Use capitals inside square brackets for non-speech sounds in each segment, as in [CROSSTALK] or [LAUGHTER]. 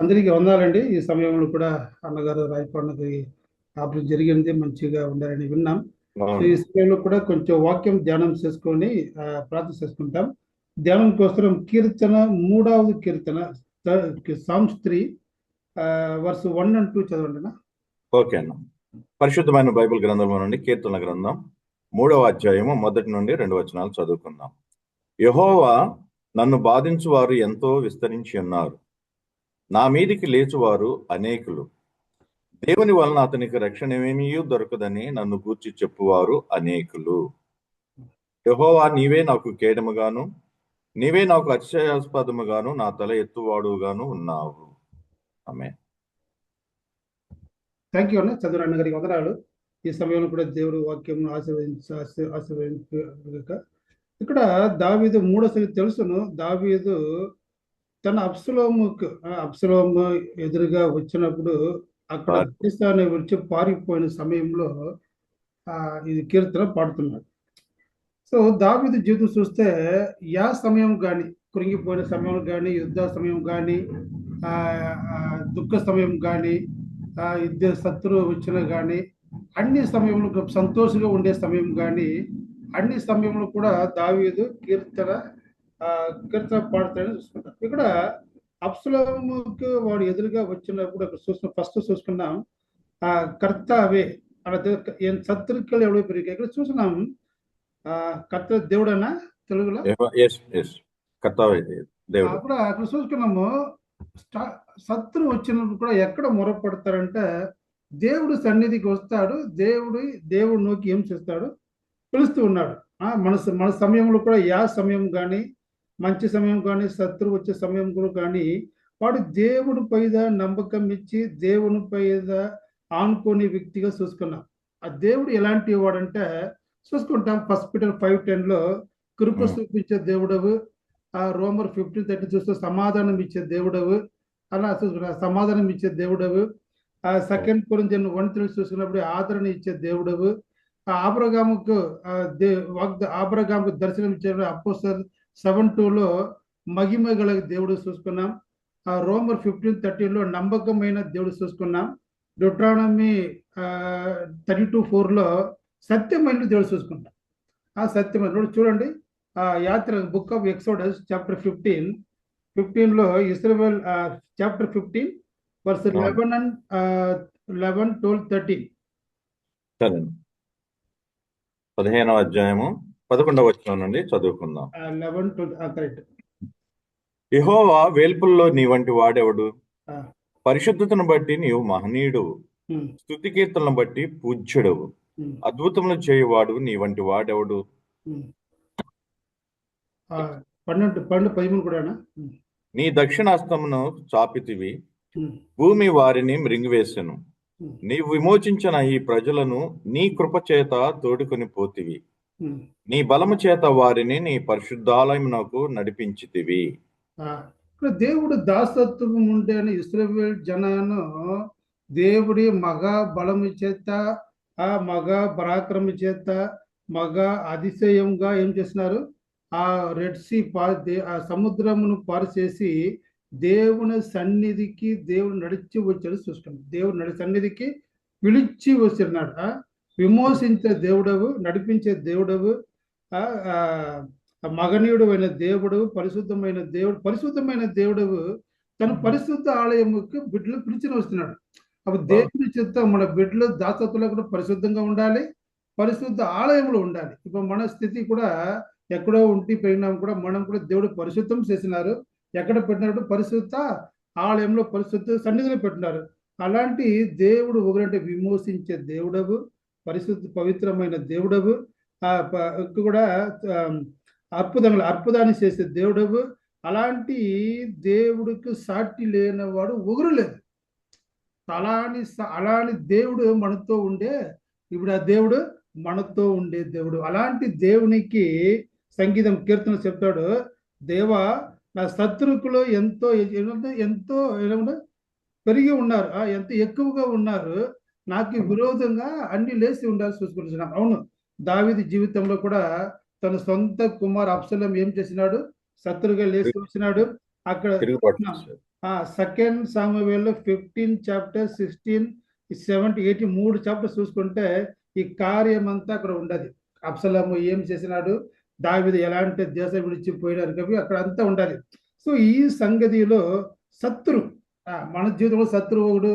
అందరికీ వందాలండి. ఈ సమయంలో కూడా అన్నగారు రాయకొండకి ఆపరేషన్ జరిగింది. మంచిగా ఉండాలని విన్నాం. ఈ సమయంలో కూడా కొంచెం వాక్యం ధ్యానం చేసుకొని ప్రార్థన చేసుకుంటాం. ధ్యానం కోసం కీర్తన మూడవది కీర్తన songs three verse one and two చదవండి. ఓకే అన్న. పరిశుద్ధమైన బైబిల్ గ్రంథంలో నుండి కీర్తన గ్రంథం మూడవ అధ్యాయము మొదటి నుండి రెండు వచనాలు చదువుకుందాం. యహోవా నన్ను బాధించువారు ఎంతో విస్తరించి ఉన్నారు. నా మీదికి లేచువారు అనేకులు. దేవుని వలన అతనికి రక్షణమేమీ దొరకదని నన్ను గూర్చి చెప్పువారు అనేకులు. యహోవా నీవే నాకు కేడముగాను నీవే నాకు అతిశయాస్పదముగాను నా తల ఎత్తువాడుగాను ఉన్నావు. ఆమె థ్యాంక్ యూ అన్న చదువు అన్నగారికి వందనాలు. ఈ సమయంలో కూడా దేవుడు వాక్యం ఆశీర్వదించ ఆశీర్వదించక ఇక్కడ దావీదు మూడో సంగతి తెలుసును. దావీదు తన అప్సలోముకు ఆ, అప్సలోము ఎదురుగా వచ్చినప్పుడు అక్కడ దేశాన్ని విడిచి పారిపోయిన సమయంలో ఆ ఇది కీర్తన పాడుతున్నాడు. సో దావీదు జీవితం చూస్తే యా సమయం కానీ కృంగిపోయిన సమయం కానీ యుద్ధ సమయం కానీ దుఃఖ సమయం కానీ ఆ, యుద్ధ శత్రువు వచ్చిన కానీ అన్ని సమయంలో సంతోషంగా ఉండే సమయం కానీ అన్ని సమయంలో కూడా దావీదు కీర్తన ఆ, కీర్తన పాడతాడని చూసుకుంటాం ఇక్కడ అప్సలోముకు వాడు ఎదురుగా వచ్చినప్పుడు అక్కడ చూసుకున్న ఫస్ట్ చూసుకున్నాం. ఆ కర్తావే అలా ఏం శత్రుక్கள் ఎవడో పెరిగాయి. ఇక్కడ చూసినాం ఆ కర్త దేవుడనా తెలుగులో? అప్పుడు అక్కడ చూసుకున్నాము. శత్రువు వచ్చినప్పుడు కూడా ఎక్కడ మొరపడతారంటే దేవుడు సన్నిధికి వస్తాడు. దేవుడు దేవుడు నోకి ఏం చేస్తాడు? పిలుస్తూ ఉన్నాడు. ఆ మన మన సమయంలో కూడా యా సమయం కానీ మంచి సమయం కానీ శత్రువు వచ్చే సమయం కూడా కానీ వాడు దేవుడి పైద నమ్మకం ఇచ్చి దేవుని పైద ఆనుకోని వ్యక్తిగా చూసుకున్నాం. ఆ దేవుడు ఎలాంటి వాడంటే చూసుకుంటాం ఫస్ట్ పీటర్ ఫైవ్ టెన్లో కృప Hmm. చూపించే దేవుడవు ఆ రోమర్ ఫిఫ్టీన్ థర్టీ చూస్తే సమాధానం ఇచ్చే దేవుడవు అలా చూసుకున్నా సమాధానం ఇచ్చే దేవుడవు. ఆ సెకండ్ కొరింథియన్ వన్ త్రీ చూసుకున్నప్పుడు ఆదరణ ఇచ్చే దేవుడవు. ఆ ఆబ్రగాముకు దే వాగ్ద ఆబ్రగాముకు దర్శనం ఇచ్చే అపోసర్ సెవెన్ టూలో మహిమ గల దేవుడు చూసుకున్నాం. ఆ రోమర్ ఫిఫ్టీన్ థర్టీన్లో నమ్మకమైన దేవుడు చూసుకున్నాం. డ్యూట్రానమీ థర్టీ టూ ఫోర్లో సత్యమైన దేవుడు చూసుకుంటాం. ఆ సత్యమైన చూడండి. ఆ యాత్ర book of Exodus chapter fifteen. ఫిఫ్టీన్లో Israel chapter fifteen verse. Eleven and eleven twelve thirteen. పదిహేనవ అధ్యాయము. పదకొండవ వచనం నుండి చదువుకుందాం. లెవెన్ ట్వెల్వ్ కరెక్ట్ యెహోవా వేల్పుల్లో నీ వంటి వాడెవడు? పరిశుద్ధతను బట్టి నీవు మహనీయుడు. స్థుతి కీర్తనను బట్టి పూజ్యుడవు. అద్భుతములు చేయువాడు నీ వంటి వాడెవడు? పన్నెండు పన్నెండు పదిమూడు ఉమ్, నీ దక్షిణాస్తమును చాపితివి. భూమి వారిని మృంగివేసెను. నీవు విమోచించిన ఈ ప్రజలను నీ కృప చేత తోడుకొని పోతివి. నీ బలము చేత వారిని నీ పరిశుద్ధాలయమునకు నడిపించితివి. ఆ, ఇక్కడ దేవుడు దాసత్వం ఉండే అని ఇస్రాయేల్ జనాను దేవుడి మగ బలము చేత ఆ మగ పరాక్రమ చేత మగ అతిశయంగా ఏం చేస్తున్నారు? ఆ రెడ్ సీ ఆ సముద్రమును పారిచేసి దేవుని సన్నిధికి దేవుడు నడిచి వచ్చాడు చూస్తున్నాం. దేవుడు నడి సన్నిధికి పిలిచి ఆ విమోచించే దేవుడవు నడిపించే దేవుడవు మగనీయుడు అయిన దేవుడు పరిశుద్ధమైన దేవుడు పరిశుద్ధమైన దేవుడు తన పరిశుద్ధ ఆలయముకు బిడ్డలు పిలిచిన వస్తున్నాడు. అప్పుడు దేవుని చిత్త మన బిడ్డలు దాసత్తులో కూడా పరిశుద్ధంగా ఉండాలి పరిశుద్ధ ఆలయంలో ఉండాలి. ఇప్పుడు మన స్థితి కూడా ఎక్కడో ఉంటి పోయినాం కూడా మనం కూడా దేవుడు పరిశుద్ధం చేసినారు. ఎక్కడ పెట్టినప్పుడు పరిశుద్ధ ఆలయంలో పరిశుద్ధ సన్నిధిలో పెట్టినారు. అలాంటి దేవుడు ఒకరంటే విమోచించే దేవుడవు పరిశుద్ధ పవిత్రమైన దేవుడవు ప- కూడా అద్భుతంగా అద్భుతములు అద్భుతాన్ని చేసే దేవుడవు అలాంటి దేవుడికి సాటి లేనివాడు ఒగురు లేదు అలాని అలాని దేవుడు మనతో ఉండే ఇప్పుడు ఆ దేవుడు మనతో ఉండే దేవుడు అలాంటి దేవునికి సంగీతం కీర్తన చెప్తాడు దేవా నా శత్రుకులు ఎంతో ఎంతో ఎంతో పెరిగి ఉన్నారు ఆ, ఎంత ఎక్కువగా ఉన్నారు నాకు విరోధంగా అన్ని లేచి ఉండాల్సి చూసుకుంటున్నాం అవును దావీదు జీవితంలో కూడా తన సొంత కుమార్ అప్సలం ఏం చేసినాడు? శత్రుగా లేచి వచ్చినాడు. అక్కడ second సామవేల్లో fifteen chapter sixteen seventy eighty మూడు చాప్టర్స్ చూసుకుంటే ఈ కార్యం అంతా అక్కడ ఉండదు. అప్సలము ఏం చేసినాడు? దావిది ఎలాంటి దేశం విడిచిపోయినారు కవి అక్కడ అంతా ఉండాలి సో ఈ సంగతిలో శత్రు మన జీవితంలో శత్రువు ఒకడు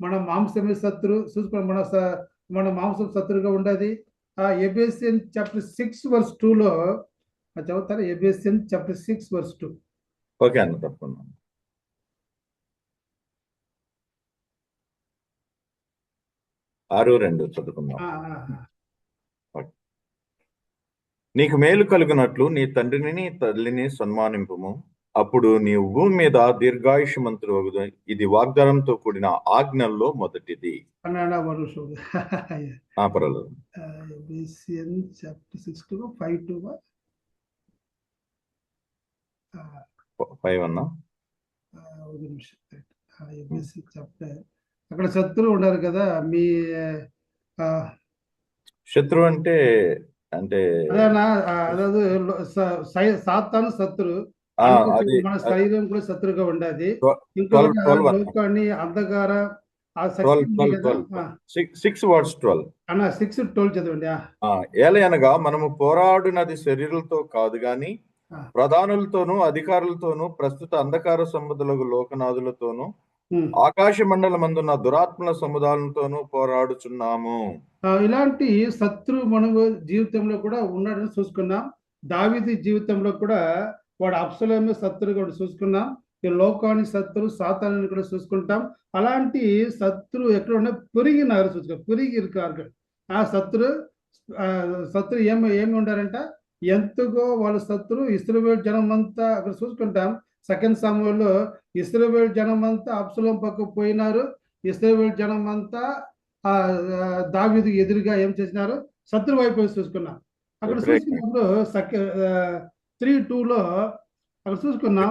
మన మాంసమే శత్రు చూసుకుని మన మన మాంసం శత్రువుగా ఉండదు. ఆ ఎబిఎస్ఎన్ చాప్టర్ సిక్స్ వర్స్ టూలో చదువుతారా? ఎబిఎస్ఎన్ chapter six verse two okay అన్న తప్పకుండా. ఆరు రెండు చదువుకుందాం. నీకు మేలు కలుగునట్లు నీ తండ్రిని తల్లిని సన్మానింపుము. అప్పుడు నీ భూమి మీద దీర్ఘాయుషమంతుడు ఇది వాగ్దానంతో కూడిన ఆజ్ఞల్లో మొదటిది. [LAUGHS] ఫైవ్ అక్కడ శత్రువు ఉన్నారు కదా మీ శత్రువు అంటే అంటే సాత్తాను శత్రువు. మన శరీరం కూడా శత్రుగా ఉండదు. అన్న. లోకాన్ని అంధకార సిక్స్ వర్డ్స్ ట్వెల్వ్. అన్న సిక్స్ ట్వెల్వ్ చదవండి ఆ, ఏలయనగా మనము పోరాడినది శరీరులతో కాదు గాని. ప్రధానులతోనూ అధికారులతోనూ ప్రస్తుత అంధకార సంబంధులకు లోకనాథులతోనూ. ఆకాశ మండలమందున్న దురాత్మల సముదాయాలతోనూ పోరాడుచున్నాము. ఇలాంటి శత్రు మనము జీవితంలో కూడా ఉన్నాడని చూసుకున్నాం. దావిది జీవితంలో కూడా వాడు అప్సలమే కూడా చూసుకున్నాం. ఈ లోకానికి శత్రు సాతాన్ని కూడా చూసుకుంటాం. అలాంటి శత్రు ఎక్కడ ఉన్నా పెరిగినారు చూసుకో పెరిగి ఇరుకారు ఆ శత్రు ఆ, శత్రు ఏమి ఏమి ఉండారంట? ఎంతగో వాళ్ళ శత్రు ఇస్రాయేల్ జనం అంతా అక్కడ చూసుకుంటాం. సెకండ్ సమయంలో ఇస్రాయేల్ జనం అంతా అప్సలం పక్క పోయినారు. ఇస్రాయేల్ జనం అంతా ఆ దావీదు ఎదురుగా ఏం చేసినారు? శత్రు వైపు చూసుకున్నాం. అక్కడ. చూసుకున్నప్పుడు సక త్రీ టూలో అక్కడ చూసుకున్నాం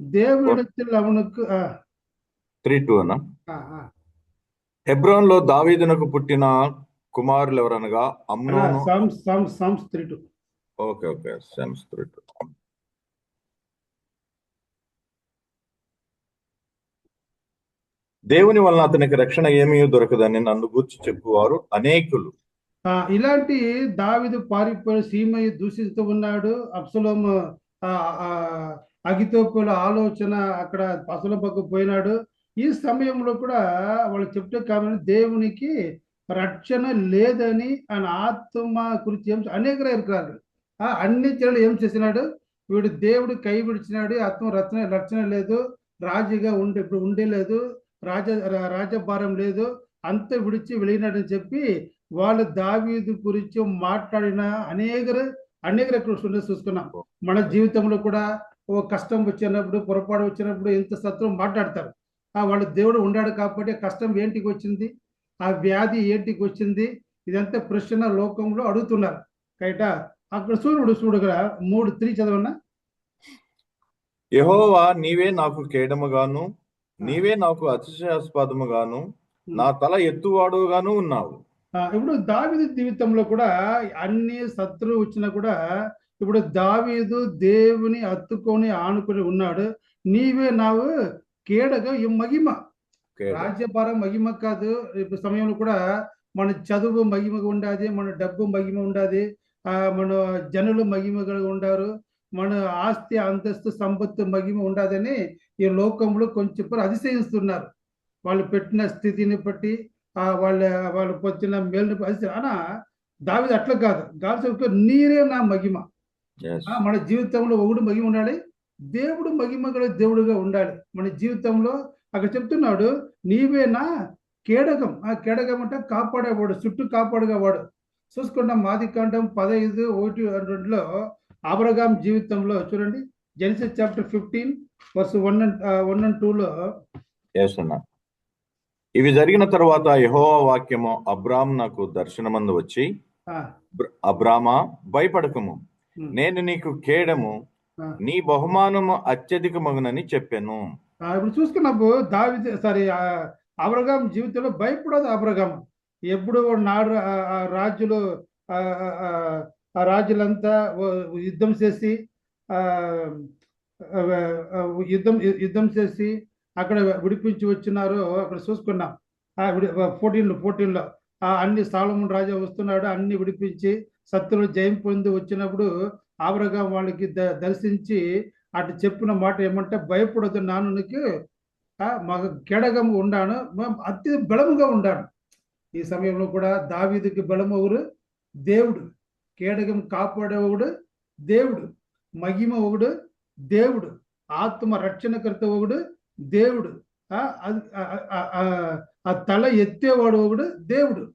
దేవుడి లవణకు ఆ, త్రీ టూ అన్న. హెబ్రోన్లో దావీదునకు పుట్టిన కుమారులు ఎవరనగా అమ్నోను. Psalms Psalms Psalms three two. Okay okay. Psalms three two. దేవుని వలన అతనికి రక్షణ ఏమీ దొరకదని నన్ను గూర్చి చెప్పువారు అనేకులు. ఇలాంటి దావిదు పారిపోయిన సీమయ్య దూషిస్తూ ఉన్నాడు. అప్సలోం అగితోపుల ఆలోచన అక్కడ పసలపక్క పోయినాడు. ఈ సమయంలో కూడా వాళ్ళు చెప్తే కాబట్టి దేవునికి రక్షణ లేదని ఆయన ఆత్మ గురించి ఏం అనేక ఇరుకున్నారు అన్ని జనాలు ఏం చేసినాడు? వీడు దేవుడు కై విడిచినాడు. ఆత్మ రచన రక్షణ లేదు. రాజుగా ఉండే ఇప్పుడు ఉండేలేదు రాజ రాజభారం లేదు. అంత విడిచి వెళ్ళినాడని చెప్పి వాళ్ళు దావీదు గురించి మాట్లాడిన అనేకరు అనేక రకాల చూసుకున్నాం. మన జీవితంలో కూడా ఓ కష్టం వచ్చినప్పుడు పొరపాటు వచ్చినప్పుడు ఎంత శత్రువు మాట్లాడతారు. ఆ వాళ్ళు దేవుడు ఉండాడు కాబట్టి కష్టం ఏంటికి వచ్చింది? ఆ వ్యాధి ఏంటికి వచ్చింది? ఇదంతా ప్రశ్న లోకంలో అడుగుతున్నారు. కైట అక్కడ చూడు చూడగా మూడు త్రీ చదవన్నా యెహోవా నీవే నాకు కేడముగాను నీవే నాకు అతిశయాస్పదముగాను నా తల ఎత్తువాడుగాను ఉన్నావు. ఇప్పుడు దావీదు జీవితంలో కూడా అన్ని శత్రువు వచ్చినా కూడా ఇప్పుడు దావీదు దేవుని హత్తుకొని ఆనుకొని ఉన్నాడు. నీవే నావు కేడగా ఈ మహిమ. రాజ్యభారం మహిమ కాదు. ఇప్పుడు సమయంలో కూడా మన చదువు మహిమగా ఉండాది మన డబ్బు మహిమ ఉండాది ఆ మన జనులు మహిమగా ఉండారు మన ఆస్తి అంతస్తు సంపత్తు మహిమ ఉండాదని ఈ లోకంలో కొంచెం పేరు అతిశయిస్తున్నారు. వాళ్ళు పెట్టిన స్థితిని బట్టి వాళ్ళ వాళ్ళు మేలుని బట్టి అనా దావిది అట్లా కాదు. గాలి నీరే నా మహిమ. మన జీవితంలో ఒకడు మహిమ ఉండాలి. దేవుడు మహిమ గల దేవుడుగా ఉండాలి. మన జీవితంలో అక్కడ చెప్తున్నాడు నీవేనా కేడకం ఆ కేడకం అంటే కాపాడేవాడు చుట్టూ కాపాడుగవాడు చూసుకున్నాం మాది కాండం పదహైదు ఒకటి రెండులో అబ్రగాం జీవితంలో చూడండి. Genesis chapter fifteen verse one and one and టూలో అన్న. ఇవి జరిగిన తరువాత యెహోవా వాక్యము అబ్రామ్ నాకు దర్శనమందు వచ్చి "అబ్ర- అబ్రామా భయపడకము. నేను నీకు కేడము. నీ బహుమానము అత్యధికమగునని చెప్పాను. ఇప్పుడు చూసుకున్నప్పుడు దావి సారీ అబ్రగాం జీవితంలో భయపడదు అబ్రగాం ఎప్పుడు నాడు రాజులు ఆ- రాజులంతా యుద్ధం చేసి యుద్ధం యుద్ధం చేసి అక్కడ విడిపించి వచ్చినారు అక్కడ చూసుకున్నాం. ఆ ఫోర్టీన్లో ఫోర్టీన్లో ఆ అన్ని సాలమున్ రాజా వస్తున్నాడు అన్ని విడిపించి సత్తులు జయం పొంది వచ్చినప్పుడు ఆబరగా వాళ్ళకి ద- దర్శించి అటు చెప్పిన మాట ఏమంటే భయపడదు నానునికి మాకు కేడగము ఉండాను అతి బలముగా ఉండాను. ఈ సమయంలో కూడా దావీదుకి బలము దేవుడు కేడగం కాపాడేవాడు దేవుడు మహిమ ఒకడు దేవుడు ఆత్మ రక్షణకర్త ఒకడు దేవుడు. ఆ, ఆ, ఆ, తల ఎత్తేవాడు ఒకడు దేవుడు.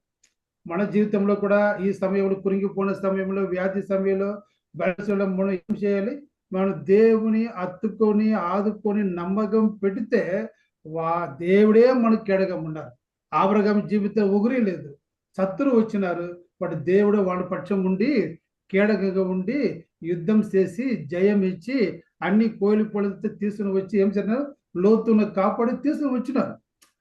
మన జీవితంలో కూడా ఈ సమయంలో కురింగిపోయిన సమయంలో వ్యాధి సమయంలో బలసడం మనం ఏం చేయాలి? మనం దేవుని అత్తుకొని ఆదుకొని నమ్మకం పెడితే వా దేవుడే మనకు ఎడగమున్నారు ఆవరగం జీవితం ఉగురి లేదు. శత్రు వచ్చినారు బట్ దేవుడు వాడి పక్షం ఉండి కీడకగా ఉండి యుద్ధం చేసి జయం ఇచ్చి అన్ని కోయిలు పొలితే తీసుకుని వచ్చి ఏం చేసినారు? లోతును కాపాడి తీసుకుని వచ్చినారు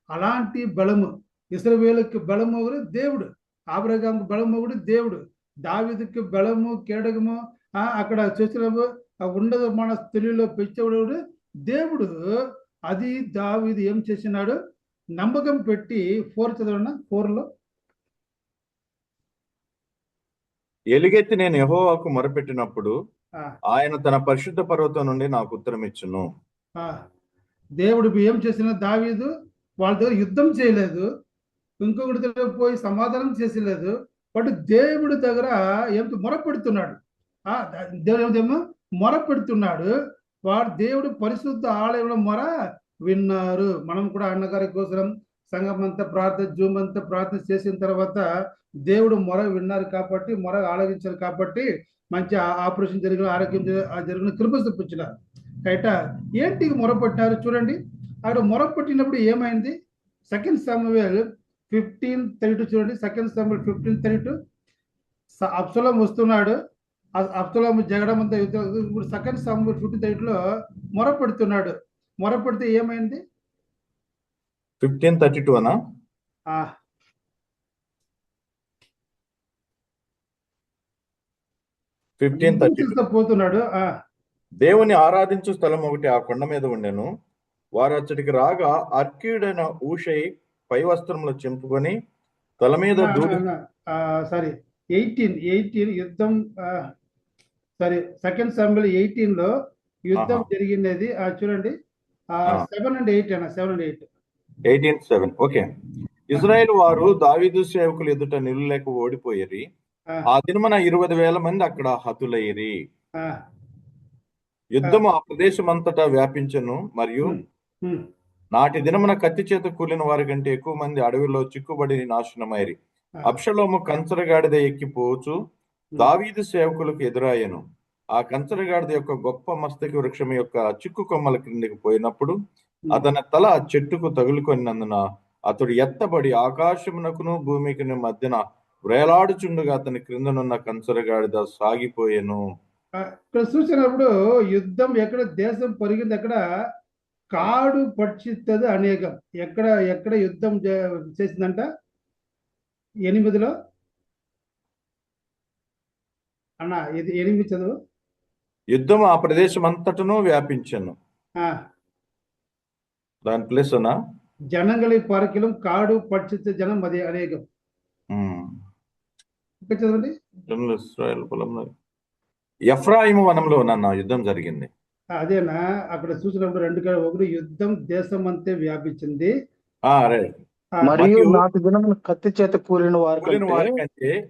అలాంటి బలము ఇస్రాయేలుకి బలము ఎవరు దేవుడు ఆబ్రగాంకు ఒకడు దేవుడు దావిదికి బలము కేడగము అక్కడ చూసినప్పుడు ఉండదు మన స్థితిలో పెంచేవాడు దేవుడు. అది దావిది ఏం చేసినాడు? నమ్మకం పెట్టి ఫోర్ చదవన్న ఫోర్లో. ఎలుగెత్తి నేను యెహోవాకు మొరపెట్టినప్పుడు ఆయన తన పరిశుద్ధ పర్వతం నుండి నాకు ఉత్తరం ఇచ్చును ఆ, దేవుడు ఏం చేసిన? దావీదు వాళ్ళ దగ్గర యుద్ధం చేయలేదు. ఇంకొకటి దగ్గర పోయి సమాధానం చేసలేదు. బట్ దేవుడి దగ్గర ఏమిటి మొరపెడుతున్నాడు. ఆ దేవుడు ఏమో మొరపెడుతున్నాడు. వాడు దేవుడు పరిశుద్ధ ఆలయంలో మొర విన్నారు. మనం కూడా అన్నగారి కోసం సంఘం అంతా ప్రార్థన జూమ్ అంతా ప్రార్థన చేసిన తర్వాత దేవుడు మొర విన్నారు కాబట్టి మొర ఆలోచించారు కాబట్టి మంచి ఆపరేషన్ జరిగిన ఆరోగ్యం జరిగిన కృప చూపించినారు. కైట ఏంటి మొరపెట్టినారు? చూడండి. అక్కడ మొరపెట్టినప్పుడు ఏమైంది? Second Samuel fifteen thirty two చూడండి. Second Samuel fifteen thirty two Absalom వస్తున్నాడు. అప్సలం జగడం అంతా ఇప్పుడు సెకండ్ సమవేల్ ఫిఫ్టీన్ థర్టీ లో మొరపెడుతున్నాడు. మొరపెడితే ఏమైంది? ఫిఫ్టీన్ థర్టీ టూ అనా ఫిఫ్టీన్ థర్టీ పోతున్నాడు. దేవుని ఆరాధించు స్థలం ఒకటి ఆ కొండ మీద ఉండెను. వారు అచ్చటికి రాగా అర్కీయుడైన ఊషై పై వస్త్రములు చింపుకొని తల మీద సారీ. ఎయిటీన్ ఎయిటీన్ యుద్ధం సారీ. సెకండ్ సమ్మెల్ ఎయిటీన్లో యుద్ధం. జరిగినది చూడండి. సెవెన్ అండ్ ఎయిట్ అన్న seven and eight. Eighteen seven. Okay. Israel వారు దావీదు సేవకులు ఎదుట నిలులేక ఓడిపోయిరి. ఆ. దినమున ఇరవై వేల మంది అక్కడ హతులయ్యిరి. యుద్ధము ఆ ప్రదేశం అంతటా వ్యాపించను మరియు నాటి దినమున కత్తి చేత కూలిన వారి కంటే ఎక్కువ మంది అడవిలో చిక్కుబడి నాశనమైరి. అప్షలోము కంచరగాడిద ఎక్కిపోవచ్చు దావీదు సేవకులకు ఎదురాయను. ఆ కంచరగాడిద యొక్క గొప్ప మస్తకి వృక్షం యొక్క చిక్కు కొమ్మల క్రిందికి పోయినప్పుడు అతని తల చెట్టుకు తగులుకొనినందున అతడు ఎత్తబడి ఆకాశమునకును భూమికి మధ్యన వేలాడుచుండగా అతని క్రిందనున్న కంచరగాడిద సాగిపోయెను. ఇక్కడ చూసినప్పుడు యుద్ధం ఎక్కడ దేశం పొరిగింది ఎక్కడ? కాడు పక్షిత్తది అనేకం. ఎక్కడ ఎక్కడ యుద్ధం చేసిందంట? ఎనిమిదిలో? అన్న ఇది ఎనిమిది చదువు. యుద్ధం ఆ ప్రదేశం అంతటను వ్యాపించను. ఆ, దాని ప్లేస్ అనా జనంగలి పరకిలం కాడు పక్షిత జనం అది అనేకం. చదవండి? ఎఫ్రాయిము వనంలో నన్న యుద్ధం జరిగింది. అదేనా? అక్కడ చూసినప్పుడు రెండు కాడ ఒకటి యుద్ధం దేశం అంతే వ్యాపించింది మరియు నాటి దినమున కత్తి చేత కూలిన వారి కూలిన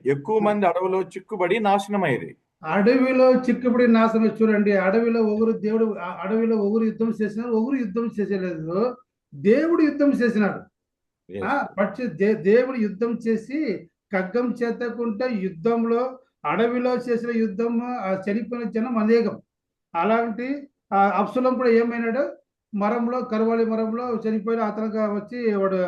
ఎక్కువ మంది అడవిలో చిక్కుబడి నాశనమైరి. అడవిలో చిక్కుబడి నాశనం చూడండి. అడవిలో ఒకరు దేవుడు అడవిలో ఒకరు యుద్ధం చేసినారు ఒకరు యుద్ధం చేసేలేదు. దేవుడు యుద్ధం చేసినాడు. ఆ, పక్షి దేవుడు యుద్ధం చేసి ఖడ్గం చేతకుంటే యుద్ధంలో అడవిలో చేసిన యుద్ధం ఆ చనిపోయిన జనం అనేకం. అలాంటి ఆ అప్సలం కూడా ఏమైనాడు? మరంలో కరువాలి మరంలో చనిపోయిన అతనుగా వచ్చి వాడు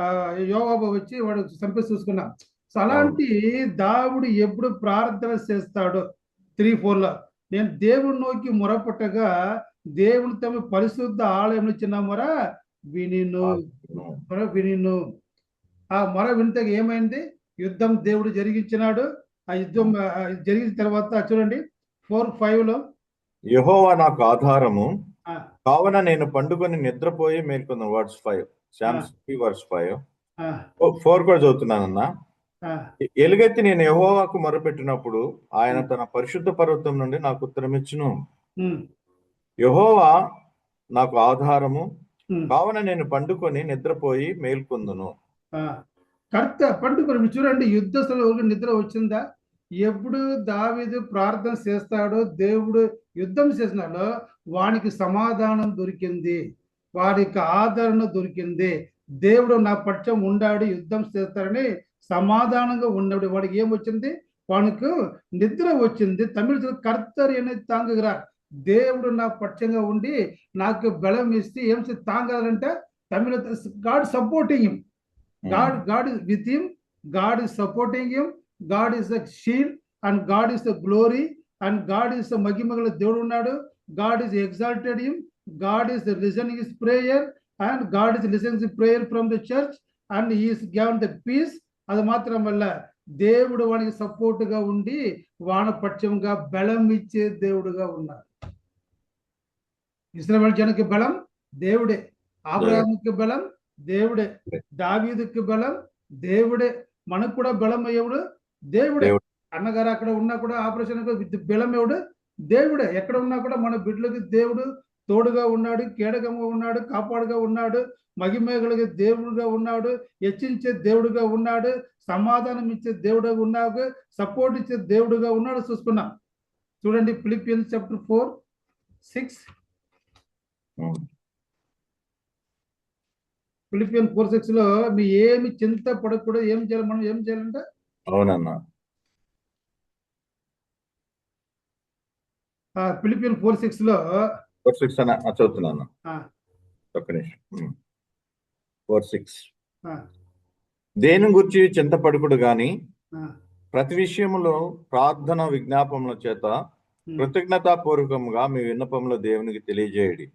ఆ యోగాబు వచ్చి వాడు చంపేసి చూసుకున్నాం. సో అలాంటి దావుడు ఎప్పుడు ప్రార్థన చేస్తాడో? త్రీ ఫోర్లో. నేను దేవుడి నోకి మొరపట్టగా దేవుని తమ పరిశుద్ధ ఆలయంలో చిన్న మొర వినిను. మొర వినిను. ఆ మొర వింటే ఏమైంది? యుద్ధం దేవుడు జరిగించినాడు. ఆ యుద్ధం జరిగిన తర్వాత చూడండి ఫోర్ ఫైవ్లో యెహోవా నాకు ఆధారము. కావున నేను పండుకొని నిద్రపోయి మేల్కొన్న words five Psalms words five. Four కూడా చదువుతున్నానన్నా. ఎలుగెత్తి నేను యెహోవాకు మొరపెట్టినప్పుడు ఆయన తన పరిశుద్ధ పర్వతం నుండి నాకు ఉత్తరమిచ్చును యెహోవా నాకు ఆధారము. కావున నేను పండుకొని నిద్రపోయి మేల్కొందును. కర్త పండుకొని చూడండి యుద్ధ స్థలంలో నిద్ర వచ్చిందా? ఎప్పుడు దావీదు ప్రార్థన చేస్తాడో దేవుడు యుద్ధం చేసినాడో వానికి సమాధానం దొరికింది. వారికి ఆదరణ దొరికింది. దేవుడు నా పక్షం ఉండాడు యుద్ధం చేస్తాడని సమాధానంగా ఉన్నాడు. వాడికి ఏమొచ్చింది వానికి నిద్ర వచ్చింది. తమిళ కర్తరి అనేది తాంగగరార్ దేవుడు నా పక్షంగా ఉండి నాకు బలం ఇస్తే ఏం చే- తాంగలంటే తమిళ God supporting him God, God is with him. God is supporting him. God is the shield and God is the glory and God is the మగిమగల దేవుడు ఉన్నాడు God is exalted him. God is listening his prayer and God is listening his prayer from the church and he is given the peace. అది మాత్రం వల్ల దేవుడు వానికి సపోర్ట్గా ఉండి వానపక్షంగా బలం ఇచ్చే దేవుడుగా ఉన్నాడు ఇస్రాయల్ జనకి బలం దేవుడే ఆబ్రహాముకి బలం దేవుడే దావీదుకి బలం దేవుడే మనకు కూడా బలం ఎవడు దేవుడే. అన్నగారు అక్కడ ఉన్నా కూడా ఆపరేషన్ బలం ఎవడు దేవుడే ఎక్కడ ఉన్నా కూడా మన బిడ్డలకి దేవుడు తోడుగా ఉన్నాడు కీడకంగా ఉన్నాడు కాపాడుగా ఉన్నాడు మగిమేగలిగే దేవుడుగా ఉన్నాడు హెచ్చించే దేవుడుగా ఉన్నాడు సమాధానం ఇచ్చే దేవుడుగా ఉన్నాడు సపోర్ట్ ఇచ్చే దేవుడుగా ఉన్నాడు. చూసుకున్నాం. చూడండి Philippians chapter four six. Philippian four సిక్స్లో మీ ఏమి చింత పడకూడదు ఏం చేయాలి మనం ఏం చేయాలంటే? అవునన్నా. ఫిలిపియన్ ఫోర్ సిక్స్లో ఫోర్ సిక్స్ అన్న చదువుతున్నాను ఆ, ఒక్క నిమిషం. Four six. దేని గురించి చింతపడుకుడు గాని ప్రతి విషయములో ప్రార్థన విజ్ఞాపముల చేత కృతజ్ఞతాపూర్వకంగా మీ విన్నపములు దేవునికి తెలియజేయడి.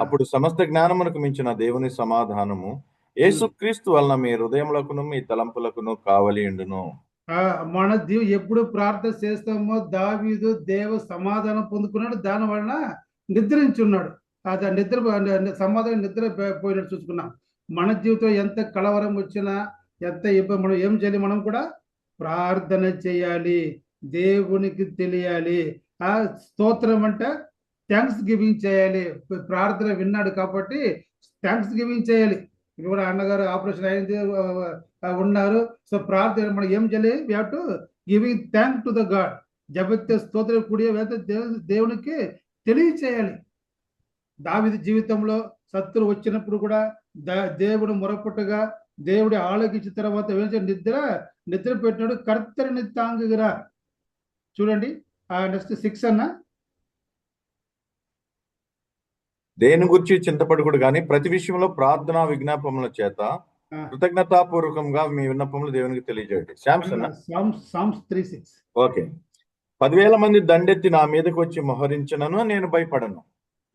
అప్పుడు సమస్త జ్ఞానమునకు మించిన దేవుని సమాధానము యేసుక్రీస్తు వలన మీ హృదయములకును మీ తలంపులకును కావలి ఉండును. ఆ, మన దీవు ఎప్పుడు ప్రార్థన చేస్తామో దావీదు దేవ సమాధానం పొందుకున్నాడు. దాని వలన నిద్రించున్నాడు. అది నిద్ర సమాధానం నిద్ర పోయినట్టు చూసుకున్నాం. మన జీవితం ఎంత కలవరం వచ్చినా ఎంత ఇబ్బంది మనం ఏం చేయాలి మనం కూడా ప్రార్థన చేయాలి. దేవునికి తెలియాలి. ఆ స్తోత్రం అంటే థ్యాంక్స్ గివింగ్ చేయాలి. ప్రార్థన విన్నాడు కాబట్టి థ్యాంక్స్ గివింగ్ చేయాలి. ఇప్పుడు కూడా అన్నగారు ఆపరేషన్ అయింది ఉన్నారు. సో ప్రార్థన మనం ఏం చేయాలి? We have to giving thank to the God జబత్య స్తోత్ర కూడియ దేవునికి తెలియచేయాలి. దావిది జీవితంలో శత్రువు వచ్చినప్పుడు కూడా దేవుడు మొరపుట్టుగా దేవుడి ఆలోకించిన తర్వాత నిద్ర నిద్ర పెట్టినాడు. కర్తరిని తాంగురా చూడండి ఆ నెక్స్ట్ సిక్స్ అన్న. దేని గురించి చింతపడుకుడు గాని ప్రతి విషయంలో ప్రార్థన విజ్ఞాపముల చేత కృతజ్ఞతాపూర్వకంగా మీ విన్నపములు దేవునికి తెలియజేయండి. Samson okay. పదివేల మంది దండెత్తి నా మీదకి వచ్చి మోహరించినను నేను భయపడను.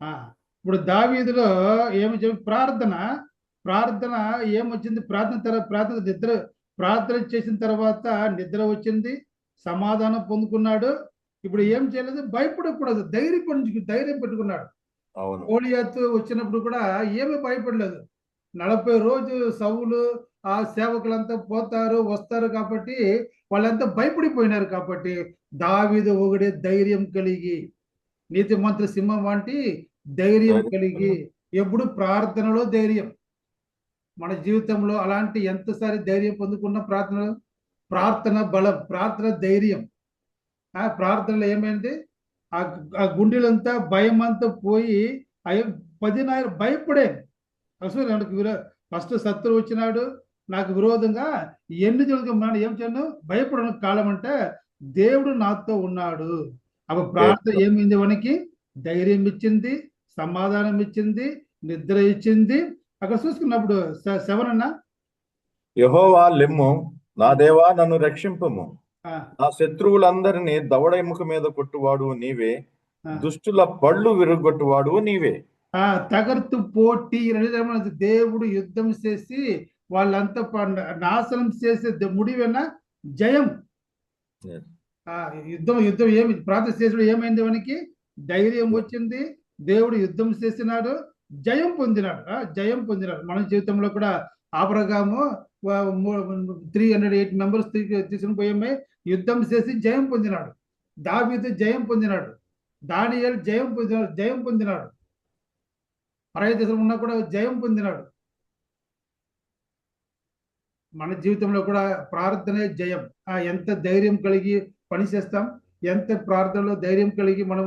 ఆ, ఇప్పుడు దావీదులో ఏమి చెప్పి ప్రార్థన ప్రార్థన ఏమొచ్చింది? ప్రార్థన తర్వాత ప్రార్థన నిద్ర ప్రార్థన చేసిన తర్వాత నిద్ర వచ్చింది సమాధానం పొందుకున్నాడు. ఇప్పుడు ఏం చేయలేదు? భయపడకూడదు ధైర్యం ధైర్యం పెట్టుకున్నాడు. గోలియాతు వచ్చినప్పుడు కూడా ఏమీ భయపడలేదు. నలభై రోజు సవులు ఆ సేవకులంతా పోతారు వస్తారు కాబట్టి వాళ్ళంతా భయపడిపోయినారు కాబట్టి దావీదు ఒకడే ధైర్యం కలిగి నీతి మంత్రి సింహం వంటి ధైర్యం కలిగి ఎప్పుడు ప్రార్థనలో ధైర్యం. మన జీవితంలో అలాంటి ఎంతసారి ధైర్యం పొందుకున్న ప్రార్థన ప్రార్థన బలం ప్రార్థన ధైర్యం. ఆ ప్రార్థనలో ఏమైంది? ఆ ఆ గుండెలంతా భయం అంతా పోయి అయ్యో పదినారు భయపడే అసలు నాకు విరో ఫస్ట్ శత్రువు వచ్చినాడు. నాకు విరోధంగా ఎన్ని జరుగుతున్నాడు ఏం చేయను? భయపడను. కాలం అంటే దేవుడు నాతో ఉన్నాడు. అప్పుడు ప్రార్థన ఏమైంది వానికి? ధైర్యం ఇచ్చింది సమాధానం ఇచ్చింది నిద్ర ఇచ్చింది. అక్కడ చూసుకున్నప్పుడు అన్న యెహోవా లెమ్ము నా దేవా నన్ను రక్షింపము. నా శత్రువులందరినీ దవడ ఎముక మీద కొట్టువాడు నీవే. దుష్టుల పళ్ళు విరుగొట్టువాడు నీవే. ఆ తగర్తు పోటీ? దేవుడు యుద్ధం చేసి వాళ్ళంతా నాశనం చేసే ముడివేనా జయం. యుద్ధం యుద్ధం ఏమి ప్రార్థన చేసిన ఏమైంది వానికి? ధైర్యం వచ్చింది దేవుడు యుద్ధం చేసినాడు జయం పొందినాడు. జయం పొందినాడు. మన జీవితంలో కూడా ఆబ్రగాము త్రీ హండ్రెడ్ ఎయిట్ మెంబర్స్ తీసుకుని పోయమ్మాయి యుద్ధం చేసి జయం పొందినాడు. దావీదు జయం పొందినాడు. దానియల్ జయం పొందినాడు జయం పొందినాడు. పరాయి దేశంలో ఉన్నా కూడా జయం పొందినాడు. మన జీవితంలో కూడా ప్రార్థనే జయం. ఎంత ధైర్యం కలిగి పని చేస్తాం ఎంత ప్రార్థనలో ధైర్యం కలిగి మనం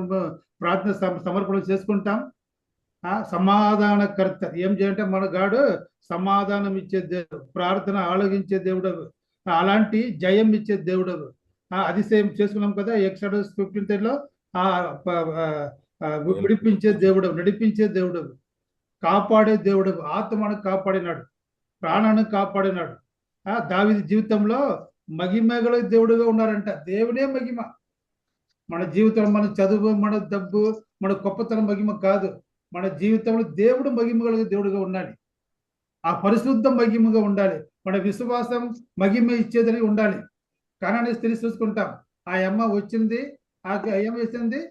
ప్రార్థన సమర్పణ చేసుకుంటాం సమాధానకర్త. ఏం చేయంటే మన గాడు సమాధానం ఇచ్చే దేవుడు ప్రార్థన ఆలోగించే దేవుడు అలాంటి జయం ఇచ్చే దేవుడు ఆ అతిశయం చేసుకున్నాం కదా ఎక్సడస్ ఫిఫ్టీన్లో ఆ విడిపించే దేవుడు నడిపించే దేవుడు కాపాడే దేవుడు ఆత్మను కాపాడినాడు. ప్రాణాన్ని కాపాడినాడు. ఆ దావిది జీవితంలో మగిమగల దేవుడుగా ఉన్నారంట దేవుడే మహిమ. మన జీవితంలో మన చదువు మన డబ్బు మన గొప్పతనం మహిమ కాదు. మన జీవితంలో దేవుడు మహిమ కలిగే దేవుడుగా ఉండాలి. ఆ పరిశుద్ధం మహిమగా ఉండాలి. మన విశ్వాసం మహిమ ఇచ్చేదని ఉండాలి. కానీ స్త్రీ చూసుకుంటాం. ఆ అమ్మ వచ్చింది ఆ ఏం చేసింది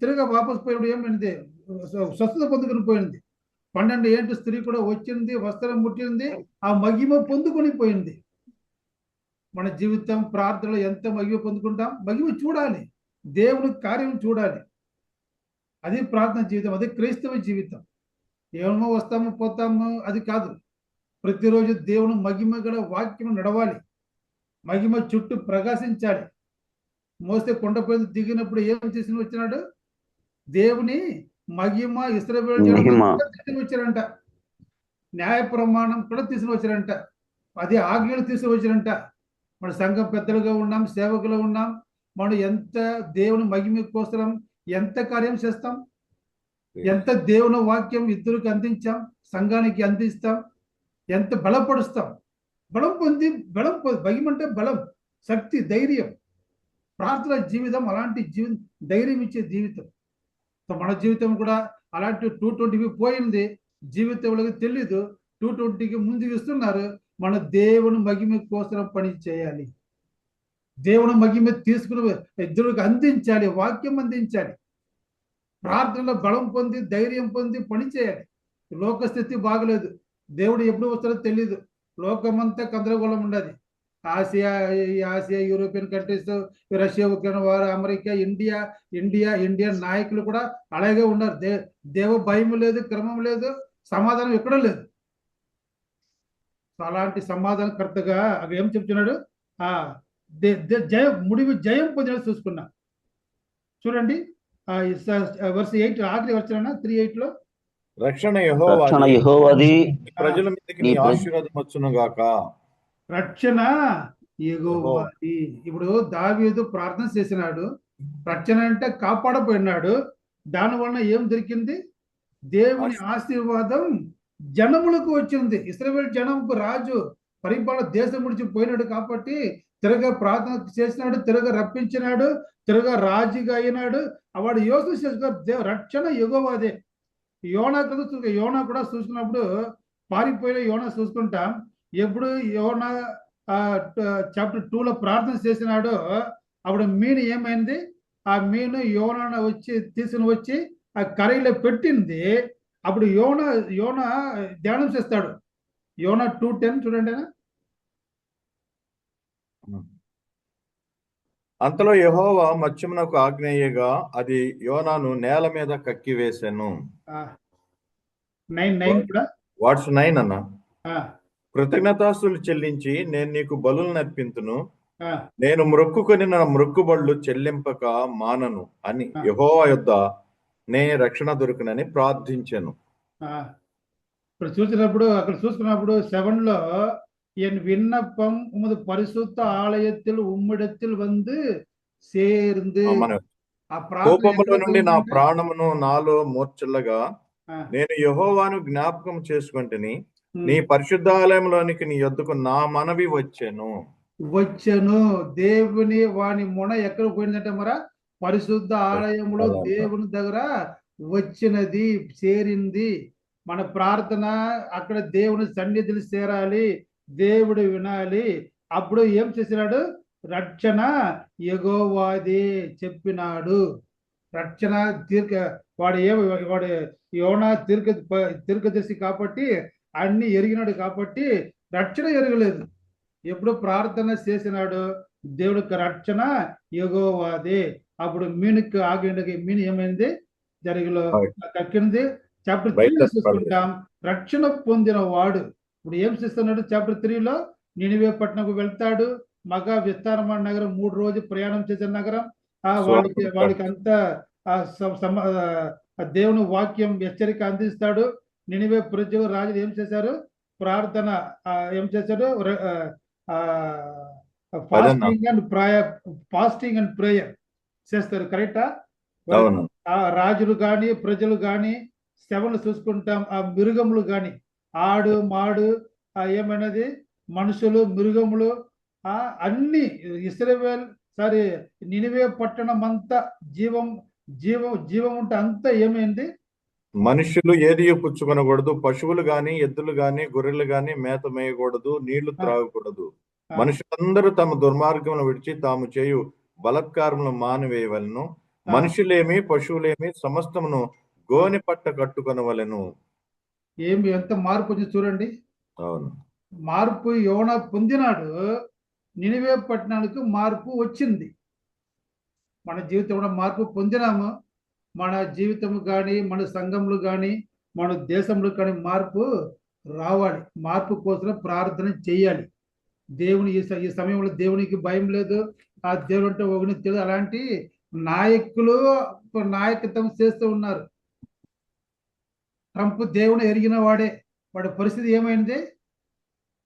తిరిగి వాపస్ పోయినప్పుడు ఏమైంది? స్వస్థత పొందుకుని పోయింది. పన్నెండు ఏంటి స్త్రీ కూడా వచ్చింది వస్త్రం ముట్టింది ఆ మహిమ పొందుకొని పోయింది. మన జీవితం ప్రార్థనలో ఎంత మగిమ పొందుకుంటాం? మగిమ చూడాలి. దేవుని కార్యం చూడాలి. అది ప్రార్థన జీవితం అది క్రైస్తవ జీవితం. ఏమో వస్తాము పోతాము అది కాదు. ప్రతిరోజు దేవుని మహిమ గల వాక్యం నడవాలి. మహిమ చుట్టూ ప్రకాశించాలి. మోస్తే కొండపై దిగినప్పుడు ఏం తీసుకుని వచ్చినాడు? దేవుని. కూడా తీసుకుని వచ్చారంట. న్యాయ ప్రమాణం కూడా తీసుకుని వచ్చారంట. అది ఆజ్ఞలు తీసుకుని వచ్చారంట. మన సంఘం పెద్దలుగా ఉన్నాం సేవకులు ఉన్నాం. మనం ఎంత దేవుని మహిమ కోసం ఎంత కార్యం చేస్తాం? ఎంత దేవుని వాక్యం ఇద్దరికి అందించాం? సంఘానికి అందిస్తాం? ఎంత బలపరుస్తాం? బలం పొంది బలం భయం అంటే బలం శక్తి ధైర్యం. ప్రార్థన జీవితం అలాంటి జీవి ధైర్యం ఇచ్చే జీవితం. మన జీవితం కూడా అలాంటి టూ ట్వంటీకి పోయింది. జీవితంలోకి తెలీదు. టూ ట్వంటీకి ముందుకు ఇస్తున్నారు మన దేవుని మహిమ కోసం పని చేయాలి. దేవుని మహిమ తీసుకుని ఇద్దరికి అందించాలి వాక్యం అందించాలి. ప్రార్థనలో బలం పొంది ధైర్యం పొంది పని చేయాలి. లోక స్థితి బాగలేదు. దేవుడు ఎప్పుడు వస్తారో తెలియదు లోకమంతా గందరగోళం ఉండదు Asia Asia European countries Russia Ukraine వారు అమెరికా ఇండియా ఇండియా ఇండియన్ నాయకులు కూడా అలాగే ఉన్నారు. దే దేవ భయం లేదు క్రమం లేదు సమాధానం ఎక్కడ లేదు. అలాంటి సమాధానకర్తగా అవి ఏం చెప్తున్నాడు? ఆ జయం ముడివి జయం పొందినట్టు చూసుకున్నా. చూడండి ఆ వర్స్ ఎయిట్ ఆఖరి వచ్చిన త్రీ ఎయిట్లో రక్షణ యెహోవాది. రక్షణ యెహోవాది. ప్రజల మీదకి నీ నీ ప్రజ- ఆశీర్వాదం వచ్చును గాక. రక్షణ ఇప్పుడు దావీదు ప్రార్థన చేసినాడు. రక్షణ అంటే కాపాడపోయినాడు దాని వలన ఏం దొరికింది? దేవుని ఆశీర్వాదం జనములకు వచ్చింది. ఇస్రాయేల్ జనంకు రాజు పరిపాలన దేశం విడిచి పోయినాడు కాబట్టి తిరగ ప్రార్థన చేసినాడు తిరగ రప్పించినాడు తిరగ రాజుగా అయినాడు. వాడు యోసు దేవ- రక్షణ ఎగోవాదే యోనా కదా చూసుకో యోనా కూడా చూసుకున్నప్పుడు పారిపోయిన యోనా చూసుకుంటాం ఎప్పుడు యోనా చాప్టర్ టూలో ప్రార్థన చేసినాడో అప్పుడు మీను ఏమైంది? ఆ మీను యోనా వచ్చి తీసుకుని వచ్చి ఆ కర్రీలో పెట్టింది. అప్పుడు యోన యోన ధ్యానం చేస్తాడు. యోన టూ టెన్ చూడండి అన్న. అంతలో యెహోవా మత్స్యమునకు ఆజ్ఞేయగా అది యోనాను నేల మీద కక్కి నైన్ నైన్ కూడా? వాట్స్ నైన్ అన్న? కృతజ్ఞతాస్తులు చెల్లించి నేను నీకు బలులు నర్పింతును. నేను మ్రొక్కుకొని నా మ్రొక్కుబళ్ళు చెల్లింపక మానను అని. యెహోవా యొద్ద నే రక్షణ దొరుకునని ప్రార్థించాను. ఇప్పుడు చూసినప్పుడు అక్కడ చూసుకున్నప్పుడు సెవెన్లో என் விண்ணப்பம் உமது பரிசுத்த ஆலயத்தில் உம்மிடத்தில் வந்து சேர்ந்து మన ఆ ప్రార్థన కోపములో నుండి నా ఎక్కడ ప్రాణమును నాలో మూర్చల్లగా ఆ. నేను యెహోవాను జ్ఞాపకం చేసుకుంటుని ఉమ్. నీ పరిశుద్ధాలయంలోనికి నీ యొద్దకు నా మనవి వచ్చాను వచ్చను దేవుని వాని మొన ఎక్కడ పోయిందంటే మరా పరిశుద్ధ ఆలయంలో అలాగా. దేవుని దగ్గర వచ్చినది చేరింది మన ప్రార్థన అక్కడ దేవుని సన్నిధిని చేరాలి దేవుడు వినాలి. అప్పుడు ఏం చేసినాడు? రక్షణ ఎగోవాది చెప్పినాడు. రక్షణ దీర్ఘ వాడు ఏ వాడు యోనా దీర్ఘ దీర్ఘదర్శి కాబట్టి అన్ని ఎరిగినాడు కాబట్టి రక్షణ ఎరగలేదు. ఎప్పుడు ప్రార్థన చేసినాడు? దేవుడికి రక్షణ ఎగోవాది అప్పుడు మీనుకి ఆగిండకి మీను ఏమైంది? జరిగిలో కక్కింది. చాప్టర్ చూసుకుంటాం. రక్షణ పొందిన వాడు. ఇప్పుడు ఏం చేస్తున్నాడు? చాప్టర్ త్రీలో నినివే పట్టణంకు వెళ్తాడు. మగ విస్తారమైన నగరం మూడు రోజు ప్రయాణం చేసిన నగరం. ఆ వాడికి. వాడికి అంతా దేవుని వాక్యం హెచ్చరిక అందిస్తాడు. నినివే ప్రజలు రాజులు ఏం చేశారు? ప్రార్థన ఏం చేశాడు fasting and prayer fasting and prayer చేస్తారు. కరెక్టా రాజులు గాని ప్రజలు గాని శవలు చూసుకుంటాం. ఆ మృగములు గాని ఆడు మాడు ఏమైనది? మనుషులు మృగములు ఆ అన్ని ఇస్రాయేల్ సారీ నినివే పట్టణం అంతా జీవం జీవం జీవం ఉంటే అంతా ఏమైంది? మనుషులు ఏది పుచ్చుకొనకూడదు. పశువులు గాని ఎద్దులు గాని గొర్రెలు గాని మేత మేయకూడదు నీళ్ళు త్రాగకూడదు. మనుషులందరూ తమ దుర్మార్గమును విడిచి తాము చేయు బలత్కారములు మానివేయవలను. మనుషులేమి పశువులేమి సమస్తమును గోని పట్ట కట్టుకొనవలెను. ఏమి ఎంత మార్పు వచ్చింది చూడండి. అవును. మార్పు యోన పొందినాడు నినివే పట్టణానికి మార్పు వచ్చింది. మన జీవితంలో మార్పు పొందినాము. మన జీవితం కానీ మన సంఘంలో కానీ మన దేశంలో కానీ మార్పు రావాలి. మార్పు కోసం ప్రార్థన చేయాలి. దేవుని ఈ సమయంలో దేవునికి భయం లేదు. ఆ దేవుడు అంటే ఒకని తెలియదు. అలాంటి నాయకులు నాయకత్వం చేస్తూ ఉన్నారు. ట్రంప్ దేవుని ఎరిగిన వాడే. వాడి పరిస్థితి ఏమైంది?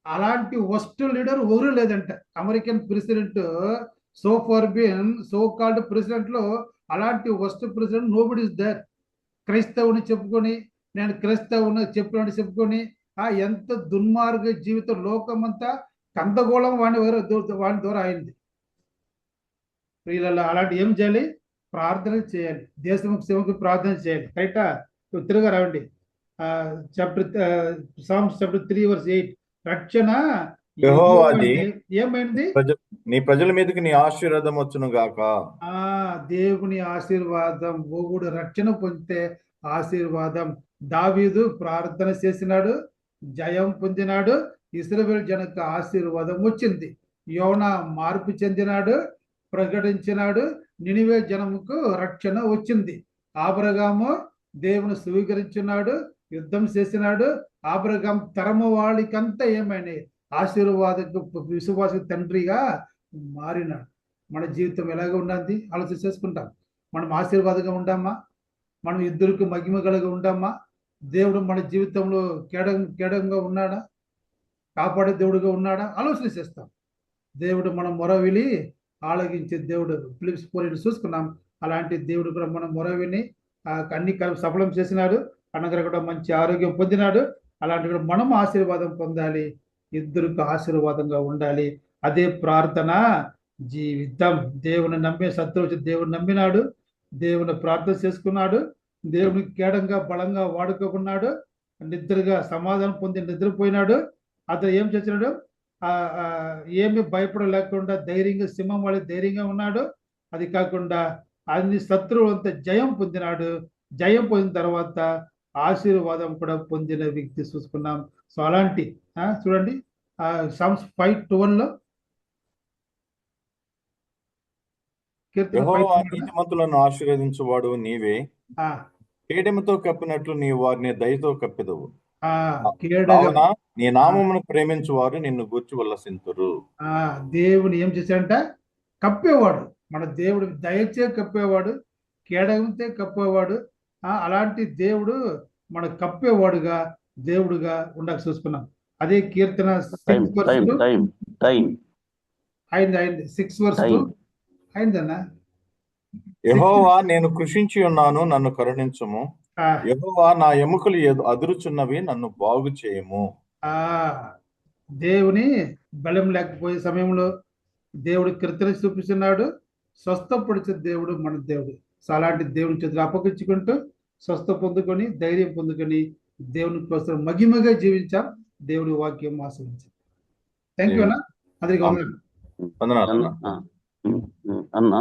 అలాంటి వస్ట్ లీడర్ ఎవరూ లేదంట. American president so far been so called ప్రెసిడెంట్లో అలాంటి worst president nobody is there. క్రైస్తవుని చెప్పుకొని నేను క్రైస్తవుని చెప్పినట్టు చెప్పుకొని ఆ ఎంత దుర్మార్గ జీవితం లోకమంతా కందగోళం వాణి వారి వాని ద్వారా అయింది. వీళ్ళ అలాంటి ఏం చేయాలి? ప్రార్థన చేయాలి. దేశం సేవకు ప్రార్థన చేయాలి. కరెక్టా? తిరగా రావండి. Chapter Songs chapter three verse eight రక్షణ యెహోవాది ఏమైంది? నీ ప్రజల మీదకి నీ ఆశీర్వాదం వచ్చును గాక. ఆ దేవుని ఆశీర్వాదం ఓగుడు రక్షణ పొందితే ఆశీర్వాదం. దావీదు ప్రార్థన చేసినాడు జయం పొందినాడు ఇస్రాయేల్ జనకు ఆశీర్వాదం వచ్చింది. యోన మార్పు చెందినాడు ప్రకటించినాడు నినివే జనముకు రక్షణ వచ్చింది. ఆబ్రగాము దేవుని స్వీకరించినాడు యుద్ధం చేసినాడు. ఆబ్రగాం తరము వాళ్ళకంతా ఏమైనాయి ఆశీర్వాదకు విశ్వాస తండ్రిగా మారినాడు. మన జీవితం ఎలాగ ఉన్నది ఆలోచన చేసుకుంటాం. మనం ఆశీర్వాదంగా ఉండామా? మనం ఇద్దరికి మగిమగలుగా కలిగి ఉండామా? దేవుడు మన జీవితంలో కేడ కేడంగా ఉన్నాడా? కాపాడే దేవుడుగా ఉన్నాడా? ఆలోచన చేస్తాం. దేవుడు మనం మొరవిలి ఆలగించే దేవుడు. ఫిలిప్స్ పోరీలు చూసుకున్నాం. అలాంటి దేవుడు కూడా మనం మొరవిని అన్ని కలు సఫలం చేసినాడు. అనగా కూడా మంచి ఆరోగ్యం పొందినాడు. అలాంటి కూడా మనం ఆశీర్వాదం పొందాలి. ఇద్దరికి ఆశీర్వాదంగా ఉండాలి. అదే ప్రార్థన జీవితం. దేవుని నమ్మే సత్యవచ్చి దేవుని నమ్మినాడు. దేవుని ప్రార్థన చేసుకున్నాడు. దేవుని కేడంగా బలంగా వాడుకోకున్నాడు. నిద్రగా సమాధానం పొంది నిద్రపోయినాడు. అతను ఏం చేసినాడు ఏమి భయపడలేకుండా ధైర్యంగా సింహం వాళ్ళ ధైర్యంగా ఉన్నాడు. అది కాకుండా అన్ని శత్రువులంతా జయం పొందినాడు. జయం పొందిన తర్వాత ఆశీర్వాదం కూడా పొందిన వ్యక్తి చూసుకున్నాం. సో అలాంటి ఆ, చూడండి సమ్స్ ఫైవ్ ట్వెల్వ్లో కీర్తన యెహోవా 5:12 లో, నీతిమంతులను ఆశీర్వదించువాడు నీవే. కేడెముతో కప్పినట్లు నీ వారిని దయతో కప్పెదవు. నీ నామమును ప్రేమించువారు నిన్ను గూర్చి ఉల్లసింతురు ఆ దేవుని ఏం చేశాడంట? కప్పేవాడు. మన దేవుడు దయచే కప్పేవాడు కేడగంతే కప్పేవాడు అలాంటి దేవుడు మన కప్పేవాడుగా దేవుడుగా ఉండక చూసుకున్నాం. అదే కీర్తన సిక్స్ అయింది అయింది. వర్స్ అయిందన్నా? యెహోవా నేను కృషించి ఉన్నాను నన్ను కరుణించుము. యెహోవా నా ఎముకలు అదురుచున్నవి నన్ను బాగు చేయము. ఆ దేవుని బలం లేకపోయే సమయంలో దేవుడు కీర్తన చూపిస్తున్నాడు. స్వస్థపడిచే దేవుడు మన దేవుడు. సో అలాంటి దేవుని చేతులు అప్పగించుకుంటూ స్వస్థ పొందుకొని ధైర్యం పొందుకొని దేవుని కోసం మగిమగా జీవించాం. దేవుడి వాక్యం ఆశ్రయించాం థ్యాంక్ యూ అన్న. అందరికీ వందనాలు. అన్న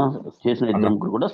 చేసిన ఇద్దరు కూడా